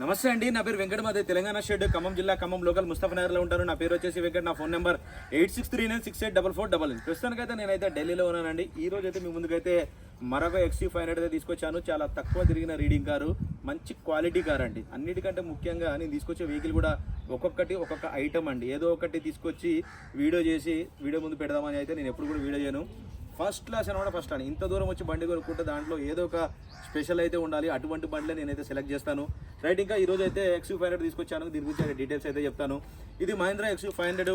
నమస్తే అండి నా పేరు వెంకటమాదే తెలంగాణ షెడ్ ఖమ్మం జిల్లా ఖమ్మం లోకల్ ముస్తఫనగర్లో ఉంటారు. ఉంటాను నా పేరు వచ్చేసి వెంకట నా phone number eight six three nine six eight double four double eight. ప్రస్తుతానికైతే నేనైతే ఢిల్లీలో ఉన్నానండి. ఈ రోజు అయితే మీ ముందుకైతే మరొక ఎక్సీ ఫైవ్ హండ్రెడ్ అయితే తీసుకొచ్చాను. చాలా తక్కువ తిరిగిన రీడింగ్ కారు మంచి క్వాలిటీ కార్ అండి. అన్నిటికంటే ముఖ్యంగా నేను తీసుకొచ్చే వెహికల్ కూడా ఒక్కొక్కటి ఒక్కొక్క ఐటమ్ అండి. ఏదో ఒకటి తీసుకొచ్చి వీడియో చేసి వీడియో ముందు పెడదామని అయితే నేను ఎప్పుడు కూడా వీడియో చేయను. ఫస్ట్ క్లాస్ అనమాట ఫస్ట్ అని. ఇంత దూరం వచ్చి బండి కొనుక్కుంటే దాంట్లో ఏదో ఒక స్పెషల్ అయితే ఉండాలి. అటువంటి బండ్లే నేనైతే సెలెక్ట్ చేస్తాను. రైట్ ఇంకా ఈరోజు అయితే ఎక్స్ ఫైవ్ హండ్రెడ్ తీసుకొచ్చాను. దీని గురించి డీటెయిల్స్ అయితే చెప్తాను. ఇది Mahindra X five hundred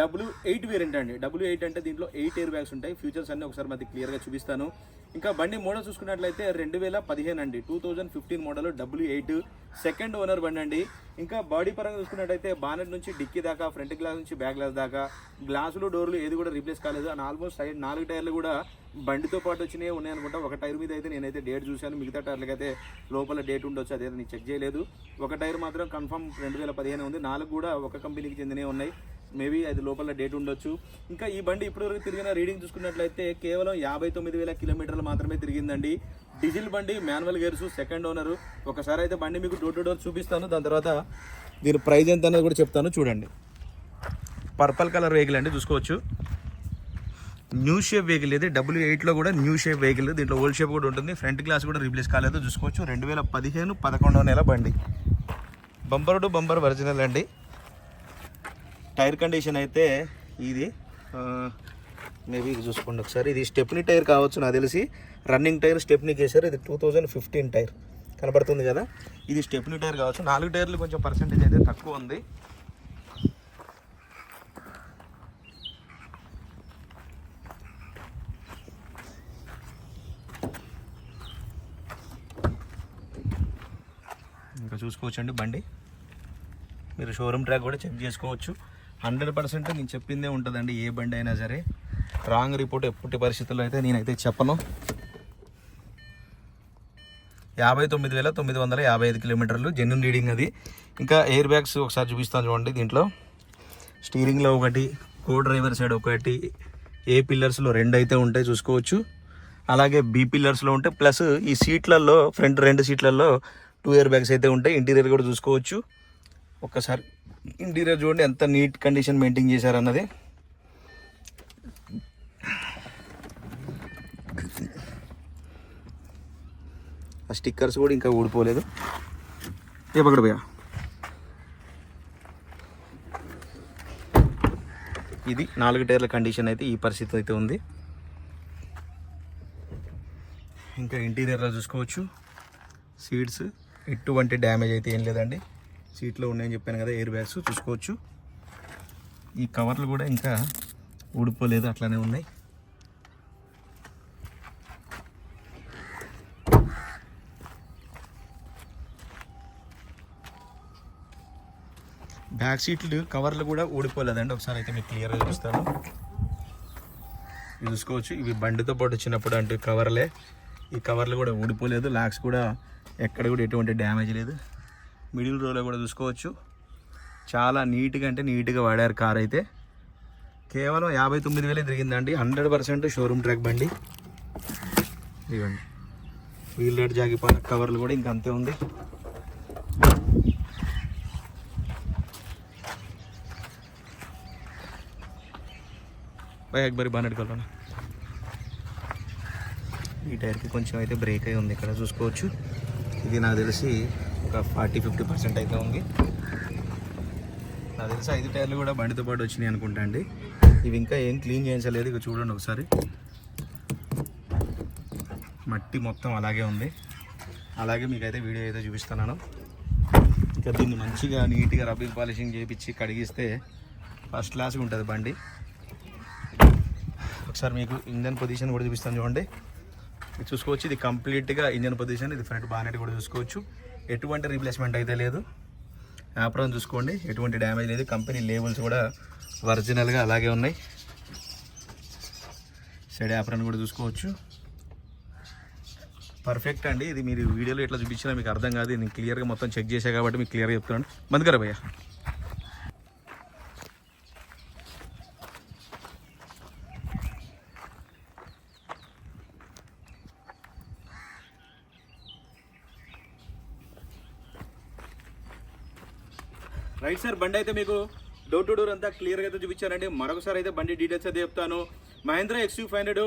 W eight variant అండి. డబ్ల్యూ ఎయిట్ అంటే దీంట్లో ఎయిట్ ఎయిర్ బ్యాగ్స్ ఉంటాయి. ఫ్యూచర్స్ అన్నీ ఒకసారి మనకి క్లియర్గా చూపిస్తాను. ఇంకా బండి మోడల్ చూసుకున్నట్లయితే రెండు వేల పదిహేను అండి. Two thousand fifteen model W eight. Second owner బండి అండి. ఇంకా బాడీ పరంగా చూసుకున్నట్టయితే బానెట్ నుంచి డిక్కీ దాకా ఫ్రంట్ గ్లాస్ నుంచి బ్యాక్ గ్లాస్ దాకా గ్లాసులు డోర్లు ఏది కూడా రీప్లేస్ కాలేదు. అండ్ ఆల్మోస్ట్ సైడ్ నాలుగు టైర్లు కూడా బండితో పాటు వచ్చినాయి ఉన్నాయి అనుకుంటా ఒక టైర్ మీద అయితే నేనైతే డేట్ చూశాను. మిగతా టైర్లకి అయితే లోపల డేట్ ఉండొచ్చు అదే నేను చెక్ చేయలేదు. ఒక టైర్ మాత్రం కన్ఫర్మ్ రెండు వేల పదిహేను ఉంది. నాలుగు కూడా ఒక కంపెనీకి చెందినవి ఉన్నాయి. మేబీ అది లోపల డేట్ ఉండొచ్చు. ఇంకా ఈ బండి ఇప్పటివరకు తిరిగిన రీడింగ్ చూసుకున్నట్లయితే కేవలం యాభై తొమ్మిది వేల కిలోమీటర్లు మాత్రమే తిరిగిందండి. డీజిల్ బండి మాన్యువల్ గేర్స్ సెకండ్ ఓనర్. ఒకసారి అయితే బండి మీకు డోర్ టు డోర్ చూపిస్తాను. దాని తర్వాత దీని ప్రైజ్ ఎంత అనేది కూడా చెప్తాను. చూడండి. పర్పల్ కలర్ వెహికల్ అండి చూసుకోవచ్చు. న్యూ షేప్ వెహికల్ ఇది. డబ్ల్యూ ఎయిట్లో కూడా న్యూ షేప్ వెహికల్ దీంట్లో ఓల్డ్ షేప్ కూడా ఉంటుంది. ఫ్రంట్ గ్లాస్ కూడా రీప్లేస్ కాలేదు. చూసుకోవచ్చు. రెండు వేల పదిహేను పదకొండవ నెల బండి. బంపర్ టు బంపర్ ఒరిజినల్ అండి. టైర్ కండిషన్ అయితే ఇది. మేబీ చూసుకోండి ఒకసారి. ఇది స్టెప్నీ టైర్ కావచ్చు నాకు తెలిసి. రన్నింగ్ టైర్ స్టెప్నీకి వేసారు ఇది టూ థౌజండ్ ఫిఫ్టీన్ టైర్ కనబడుతుంది కదా. ఇది స్టెప్నీ టైర్ కావచ్చు. నాలుగు టైర్లు కొంచెం పర్సెంటేజ్ అయితే తక్కువ ఉంది. ఇంకా చూసుకోవచ్చండి బండి. మీరు షోరూమ్ ట్రాక్ కూడా చెక్ చేసుకోవచ్చు. హండ్రెడ్ పర్సెంట్ నేను చెప్పిందే ఉంటుందండి ఏ బండి అయినా సరే. రాంగ్ రిపోర్ట్ ఎప్పటి పరిస్థితుల్లో అయితే నేనైతే చెప్పను. యాభై తొమ్మిది వేల తొమ్మిది వందల యాభై ఐదు కిలోమీటర్లు జెన్యున్ రీడింగ్ అది. ఇంకా ఎయిర్ బ్యాగ్స్ ఒకసారి చూపిస్తాను చూడండి దీంట్లో. స్టీరింగ్లో ఒకటి కో డ్రైవర్ సైడ్ ఒకటి ఏ పిల్లర్స్లో రెండు అయితే ఉంటాయి చూసుకోవచ్చు. అలాగే బి పిల్లర్స్లో ఉంటాయి ప్లస్ ఈ సీట్లలో ఫ్రంట్ రెండు సీట్లలో టూ ఇయర్ బ్యాగ్స్ అయితే ఉంటాయి. ఇంటీరియర్ కూడా చూసుకోవచ్చు. ఒక్కసారి ఇంటీరియర్ చూడండి ఎంత నీట్ కండిషన్ మెయింటైన్ చేశారన్నది. ఆ స్టిక్కర్స్ కూడా ఇంకా ఊడిపోలేదు. ఏ పక్కడ పోయా? ఇది నాలుగు టైర్ల కండిషన్ అయితే ఈ పరిస్థితి అయితే ఉంది. ఇంకా ఇంటీరియర్లో చూసుకోవచ్చు. సీట్స్ ఎటువంటి డ్యామేజ్ అయితే ఏం లేదండి. సీట్లో ఉన్నాయని చెప్పాను కదా ఎయిర్ బ్యాగ్స్ చూసుకోవచ్చు. ఈ కవర్లు కూడా ఇంకా ఊడిపోలేదు అట్లానే ఉన్నాయి. బ్యాక్ సీట్లు కవర్లు కూడా ఊడిపోలేదండి. ఒకసారి అయితే మీకు క్లియర్గా చూస్తాను చూసుకోవచ్చు. ఇవి బండితో పాటు వచ్చినప్పుడు అంటే కవర్లే. ఈ కవర్లు కూడా ఊడిపోలేదు. లాక్స్ కూడా ఎక్కడ కూడా ఎటువంటి డ్యామేజ్ లేదు. మిడిల్ రోలో కూడా చూసుకోవచ్చు. చాలా నీట్గా అంటే నీట్గా వాడారు కార్ అయితే. కేవలం యాభై తొమ్మిది వేలే తిరిగిందండి. హండ్రెడ్ పర్సెంట్ షోరూమ్ ట్రాక్ బండి. ఇవ్వండి వీల్ రెడ్ జాగి కవర్లు కూడా ఇంకంతే అంతే ఉంది. బై అక్బరి బాగా నడుకోవాలన్నా ఈ టైర్కి కొంచెం అయితే బ్రేక్ అయి ఉంది. ఇక్కడ చూసుకోవచ్చు. ఇది నాకు తెలిసి ఒక ఫార్టీ ఫిఫ్టీ పర్సెంట్ అయితే ఉంది. నాకు తెలిసి ఐదు టైర్లు కూడా బండితో పాటు వచ్చినాయి అనుకుంటా అండి. ఇవి ఇంకా ఏం క్లీన్ చేయించలేదు ఇక చూడండి ఒకసారి. మట్టి మొత్తం అలాగే ఉంది. అలాగే మీకైతే వీడియో అయితే చూపిస్తున్నాను. ఇంకా దీన్ని మంచిగా నీట్గా రబ్బింగ్ పాలిషింగ్ చేయించి కడిగిస్తే ఫస్ట్ క్లాస్గా ఉంటుంది బండి. ఒకసారి మీకు ఇంజన్ పొజిషన్ కూడా చూపిస్తాను చూడండి. ఇది చూసుకోవచ్చు ఇది కంప్లీట్గా ఇంజన్ పొజిషన్ ఇది ఫ్రంట్ బానెట్ కూడా చూసుకోవచ్చు. ఎటువంటి రీప్లేస్మెంట్ అయితే లేదు. యాప్రాన్ చూసుకోండి ఎటువంటి డ్యామేజ్ లేదు. కంపెనీ లేబుల్స్ కూడా ఒరిజినల్గా అలాగే ఉన్నాయి. సైడ్ యాప్రాన్ కూడా చూసుకోవచ్చు. పర్ఫెక్ట్ అండి. ఇది మీరు వీడియోలో ఎట్లా చూపించినా మీకు అర్థం కాదు. నేను క్లియర్గా మొత్తం చెక్ చేశాను కాబట్టి మీకు క్లియర్గా చెప్తున్నాను. మందుకరా భయ్యా. రైట్ సార్ బండి అయితే మీకు డోర్ టు డోర్ అంతా క్లియర్గా అయితే చూపించారండి మరొకసారి అయితే బండి డీటెయిల్స్ అయితే చెప్తాను. Mahindra XU five hundred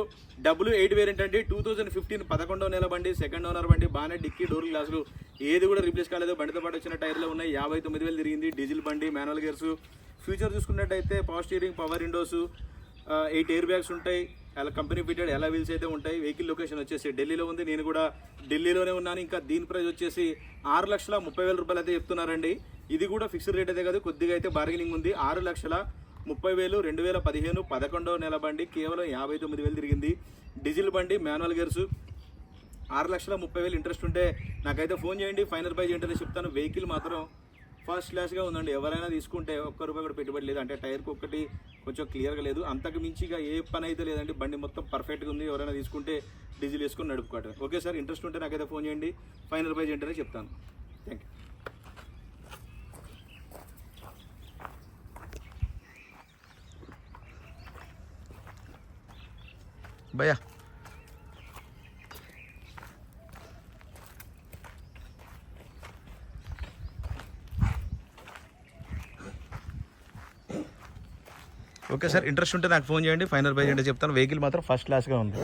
W eight variant అండి. టూ థౌసండ్ ఫిఫ్టీన్ పదకొండో నెల బండి సెకండ్ ఓనర్ బండి బాగానే డిక్కీ డోర్ గ్లాసులు ఏది కూడా రీప్లేస్ కాలేదు. బండితో పాటు వచ్చిన టైర్లు ఉన్నాయి. యాభై తొమ్మిది వేలు తిరిగింది. డీజిల్ బండి మాన్యువల్ గేర్స్ ఫ్యూచర్ చూసుకున్నట్టయితే power steering power windows eight airbags ఉంటాయి. అలా కంపెనీ ఫిటెడ్ ఎలా వీల్స్ అయితే ఉంటాయి. వెహికల్ లొకేషన్ వచ్చేసి ఢిల్లీలో ఉంది. నేను కూడా ఢిల్లీలోనే ఉన్నాను. ఇంకా దీని ప్రైస్ వచ్చేసి ఆరు లక్షల ముప్పై వేల రూపాయలు అయితే చెప్తున్నారండి. ఇది కూడా ఫిక్స్డ్ రేట్ అయితే కాదు కొద్దిగా అయితే బార్గెనింగ్ ఉంది. ఆరు లక్షల ముప్పై వేలు రెండు వేల పదిహేను పదకొండవ నెల బండి కేవలం యాభై తొమ్మిది వేలు తిరిగింది. డీజిల్ బండి మాన్యువల్ గేర్సు ఆరు లక్షల ముప్పై వేలు ఇంట్రెస్ట్ ఉంటే నాకైతే ఫోన్ చేయండి ఫైనల్ ప్రైజ్ ఏంటనే చెప్తాను. వెహికల్ మాత్రం ఫస్ట్ క్లాస్గా ఉందండి. ఎవరైనా తీసుకుంటే ఒక్క రూపాయి కూడా పెట్టుబడి లేదు. అంటే టైర్కి ఒక్కటి కొంచెం క్లియర్గా లేదు. అంతకు మించిగా ఏ పని అయితే లేదండి. బండి మొత్తం పర్ఫెక్ట్గా ఉంది. ఎవరైనా తీసుకుంటే డీజిల్ వేసుకొని నడుపుకోవటం ఓకే సార్ ఇంట్రెస్ట్ ఉంటే నాకైతే ఫోన్ చేయండి. ఫైనల్ ప్రైజ్ ఏంటనే చెప్తాను. థ్యాంక్ యూ భయ్యా. ఓకే సార్ ఇంట్రెస్ట్ ఉంటే నాకు ఫోన్ చేయండి ఫైనల్ బై చేయండి చెప్తాను. వెహికల్ మాత్రం ఫస్ట్ క్లాస్గా ఉంది.